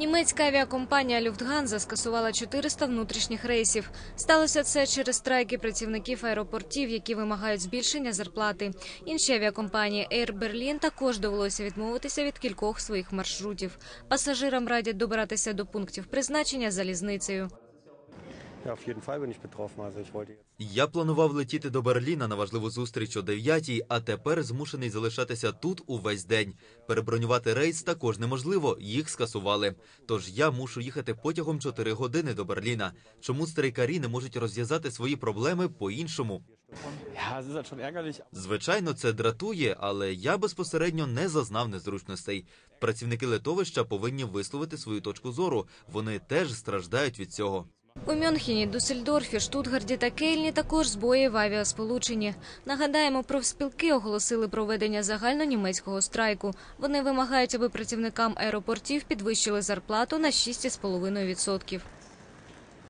Німецька авіакомпанія Люфтганза скасувала 400 внутрішніх рейсів. Сталося це через страйки працівників аеропортів, які вимагають збільшення зарплати. Інші авіакомпанії Air Berlin також довелося відмовитися від кількох своїх маршрутів. Пасажирам радять добиратися до пунктів призначення залізницею. Я планував летіти до Берліна на важливу зустріч о 9 а тепер змушений залишатися тут увесь день. Перебронювати рейс також неможливо, їх скасували. Тож я мушу їхати потягом 4 години до Берліна. Чому страйкарі не можуть розв'язати свої проблеми по-іншому? Звичайно, це дратує, але я безпосередньо не зазнав незручностей. Працівники литовища повинні висловити свою точку зору. Вони теж страждають від цього. У Мюнхені, Дюссельдорфі, Штутгарді та Кельні також збої в авіасполученні. Нагадаємо, профспілки оголосили проведення загальнонімецького страйку. Вони вимагають, аби працівникам аеропортів підвищили зарплату на 6,5%.